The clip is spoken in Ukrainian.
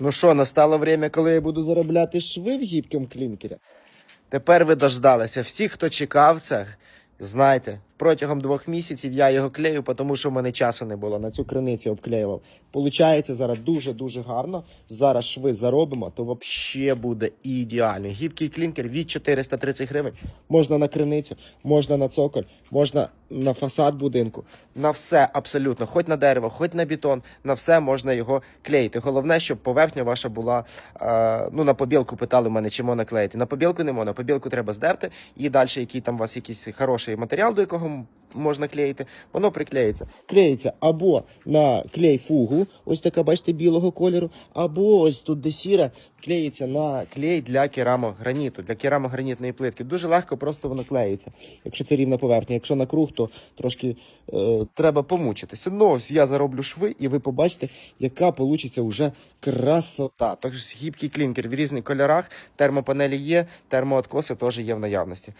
Ну що, настало время, коли я буду заробляти шви в гібкому клінкері. Тепер ви дождалися. Всі, хто чекав це, знайте, протягом двох місяців я його клею, тому що в мене часу не було. На цю криницю обклеював. Получається зараз дуже-дуже гарно. Зараз шви заробимо, то взагалі буде ідеально. Гібкий клінкер від 430 гривень. Можна на криницю, можна на цоколь, можна на фасад будинку. На все абсолютно, хоч на дерево, хоч на бетон, на все можна його клеїти. Головне, щоб поверхня ваша була. Е, ну, на побілку питали мене, чи можна клеїти. На побілку не можна. Побілку треба здерти, і далі, який там у вас якийсь хороший матеріал, до якого м- можна клеїти, воно приклеїться. Клеїться або на клей фугу, ось така, бачите, білого кольору, або ось тут де сіра, клеїться на клей для керамограніту, для керамогранітної плитки. Дуже легко, просто воно клеїться, якщо це рівна поверхня. Якщо на круг, то трошки е, треба помучитися. Ну, ось я зароблю шви, і ви побачите, яка получиться вже красота. Тож гібкий клінкер в різних кольорах, термопанелі є, термооткоси теж є в наявності.